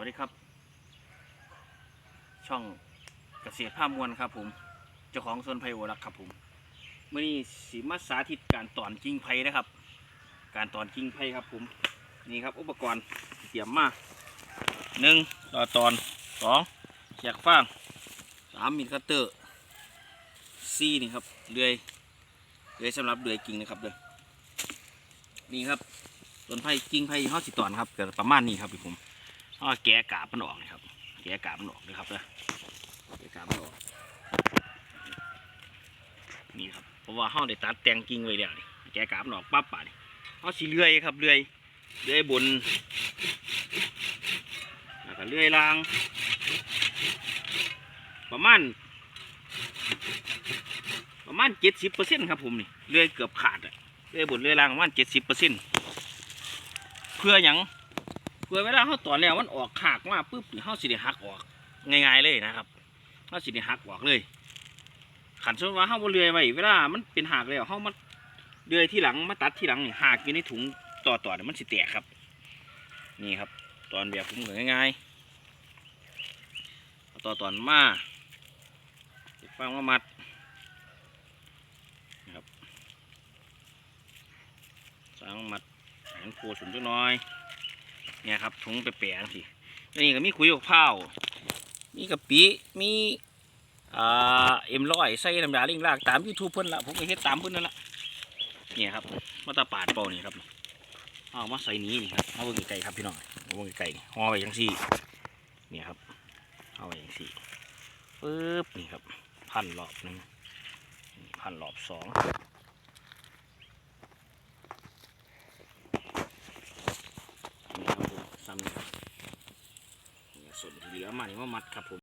วัสดีครับ ช่องเกษตรภาพมวลครับผม เจ้าของสวนไผ่โอรักครับผมเมื่อนี้สีมาสาธิตการตอนกิ่งไผ่นะครับ การตอนกิ่งไผ่ครับผม นี่ครับอุปกรณ์เตรียมมาหนึ่งต่อตอนสองแฉกฟางสามมิลคัตเตอร์สี่นี่ครับเลื่อยเลื่อยสำหรับเลื่อยกิ่งนะครับเด้อนี่ครับต้นไผ่กิ่งไผ่ห้าสิตอนครับเกิดประมาณนี้ครับพี่ผม เอแกะกาบมันออกเลยครับ แกะกาบมันออกเลยครับเด้อแกะกาบมันออกนี่ครับเพราะว่าห้าได้ตัดแต่งกิ่งไว้แล้วนี่แกะกาบมันออกปั๊บป่ะนี่เอาสีเลื่อยครับเลื่อยเลื่อยบนแล้วก็เลื่อยล่าง ประมาณประมาณเจ็ดสิบเปอร์เซ็นต์ครับผมนี่เลื่อยเกือบขาดอะเลื่อยบนเลื่อยล่างประมาณเจ็ดสิบเปอร์เซ็นต์เพื่อหยัง เพื่อเวลาเขาต่อแล้วมันออกขากมาปุ๊บเขาสิได้หักออกง่ายๆเลยนะครับเขาสิได้หักออกเลย ขันสมมติว่าเขาบเลื่อยไว้เวลามันเป็นหักแล้วเขามาเลื่อยที่หลังมาตัดที่หลังหักอยู่ในถุงต่อต่อเนี่ยมันสิแตกครับ นี่ครับ ตอนแบบผมก็ง่ายๆเอต่อตอนมาฟังว่ามัดนะครับสร้างมัดแขนโพสุนจักน้อย เนี่ยครับถุงไปแปะสิแล้วนี่ก็มีคุยกับข้าวมีกะปิมีอ่าเอ็มร้อยใส่น้ำยาลิงลากตามยูทูบเพิ่นละผมก็เฮ็ดตามเพิ่นนั่นละเนี่ยครับมาตาปาดเป่านี่ครับเอามาใส่นี้นี่ครับเอาเบิ่งไก่ครับพี่น้องเอาเบิ่งไก่ห่อไว้จังซี่เนี่ยครับเอาไว้จังซี่ปึ๊บนี่ครับพันรอบหนึ่งพันรอบสองนี่ครับผมซ้ำนี่ครับนี่ ส่วนที่เหลือมานี่มามัดครับผม